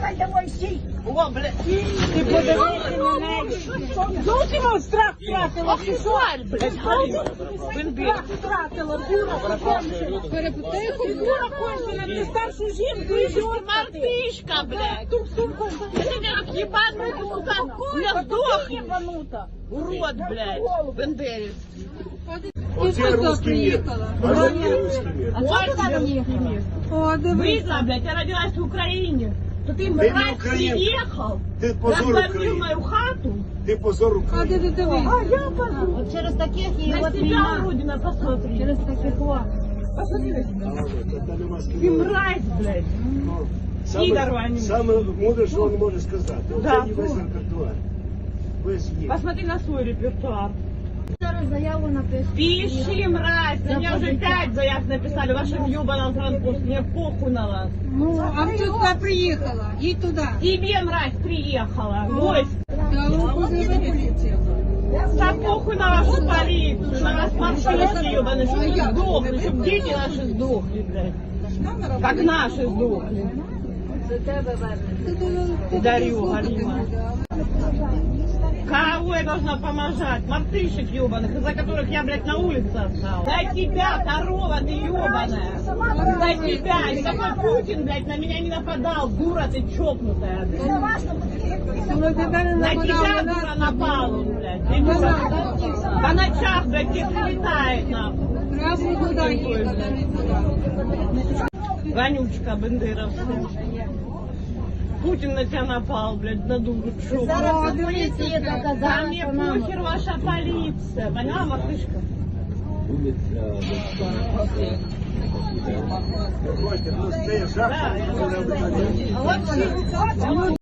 Хай давай сій. О, блядь. Ти подивися на неї. Зовсім от страх втратила. Ти що? блядь, Галина. Страх втратила, дура кончена. Перепитайку, дура кончена, ти старшу жінку і жінка ти. Мартышка, блядь. Тут сумку Ты как ебаный сука. Я сдохну. ебанута. Урод, блядь. Бендерец. Оце русский мир. А це русский мир. А что ты там мир? О, дивись. Выйдла, блядь, я родилась в Украине. То ты, не мразь, украинка. приехал, Ти позор разбомбил України. мою хату, Ти позор А де України. ти дивись? а я позор. От через таких і На от себя, війна. Родина, посмотри. Через таких о. Посмотри на себя. Та нема з ким Ты говорити. мразь, блядь. Саме- Підор Ваня. Саме мудре, що він може сказати. Да. Оце весь репертуар. Весь є. Посмотри на свой репертуар. Зараз заяву напишу. Пиши, мразь. На меня уже пять заяв написали в вашем ебаном транспорте. Мне похуй на вас. Ну, а ти туди приїхала, їдь туди. Тебе, мразь, приехала. Войск. Та луку поліція. Да похуй на вашу полицию, на вас маршрутки ебаные, чтобы вы сдохли, чтобы дети наши сдохли, блядь. Как наши сдохли. Дарю, Галина. Кого я должна поможать? Мартышек ебаных, из-за которых я, блядь, на улице осталась. За тебя, корова ты ебаная. За тебя. И такой Путин, блядь, на меня не нападал. Дура ты чокнутая, блядь. Не На тебя, дура, напал он, блядь. Ты дура. По ночах, блядь, тебе прилетает, нахуй. Не туди. Вонючка бендеровская. Путин на тебя напал, блядь, на дуру чокнутую. Зараз поліція Да доказала, мне що нам. похер ваша полиция. Поняла, мартышка? Ходьте, ну це жах.